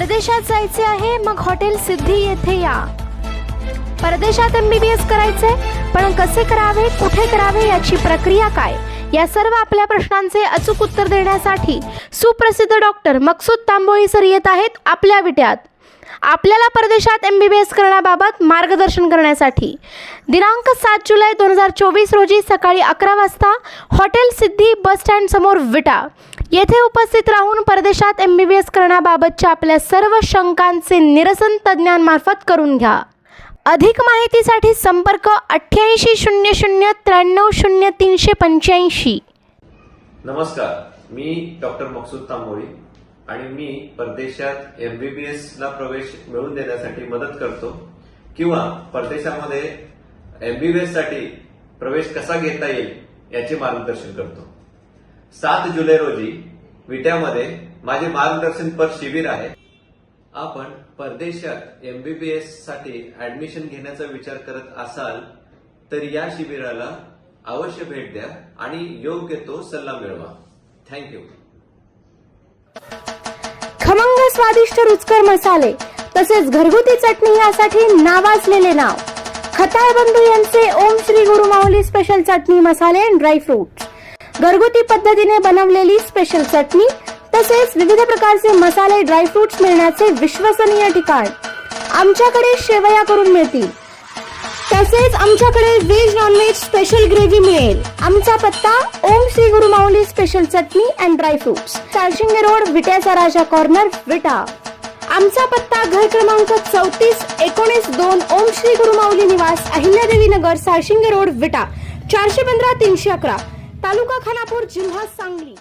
परदेशात जायचे आहे मग हॉटेल सिद्धी येथे या. परदेशात एम बी बी एस करायचे पण कसे करावे कुठे करावे याची प्रक्रिया काय? या सर्व आपल्या प्रश्नांचे अचूक उत्तर देण्यासाठी सुप्रसिद्ध डॉक्टर मकसूद तांबोळी सर येत आहेत आपल्या विट्यात. आपल्याला परदेशात एम बी बी एस करण्याबाबत मार्गदर्शन करण्यासाठी. दिनांक सात जुलै दोन हजार चोवीस रोजी सकाळी अकरा वाजता हॉटेल सिद्धी बस स्टँडसमोर विटा. येथे उपस्थित राहून परदेशात एम बी बी एस करण्याबाबतच्या आपल्या सर्व शंकांचे निरसन तज्ज्ञांमार्फत करून घ्या. अधिक माहितीसाठी संपर्क अठ्ठ्याऐंशी शून्य शून्य त्र्याण्णव शून्य तीनशे पंच्याऐंशी. नमस्कार. मी डॉक्टर मकसूद तांबोळी आणि मी परदेशात एमबीबीएस ला प्रवेश मिळवून देण्यासाठी मदत करतो किंवा परदेशामध्ये एमबीबीएससाठी प्रवेश कसा घेता येईल याचे मार्गदर्शन करतो. सात जुलै रोजी विट्यामध्ये माझे मार्गदर्शन पर शिबिर आहे. आपण परदेशात एमबीबीएससाठी ऍडमिशन घेण्याचा विचार करत असाल तर या शिबिराला अवश्य भेट द्या आणि योग्य तो सल्ला मिळवा. थँक्यू खमंग स्वादिष्ट रुचकर मसाले तसेच घरगुती चटणी यासाठी नावाजलेले नाव. खताळ बंधू यांचे ओम श्री गुरु माऊली स्पेशल चटणी मसाले ड्राय फ्रूट घरगुती पद्धतीने बनवलेली स्पेशल चटणी तसेच विविध प्रकारचे मसाले ड्रायफ्रुट्स मिळण्याचे विश्वसनीय ठिकाण. आमच्याकडे शेवया करून मिळतील. तसेच आमच्याकडे व्हेज नॉनव्हेज स्पेशल ग्रेव्ही मिळेल. आमचा पत्ता Om Shri Guru Mauli special chutney and dry fruits Charshinge road विट्याचा Raja corner Vita. आमचा पत्ता घर क्रमांक चौतीस एकोणीस दोन ओम श्री गुरु माऊली निवास अहिल्यादेवी नगर सारशिंगे रोड विटा. चारशे पंधरा तीनशे अकरा. तालुका खानापूर जिल्हा सांगली.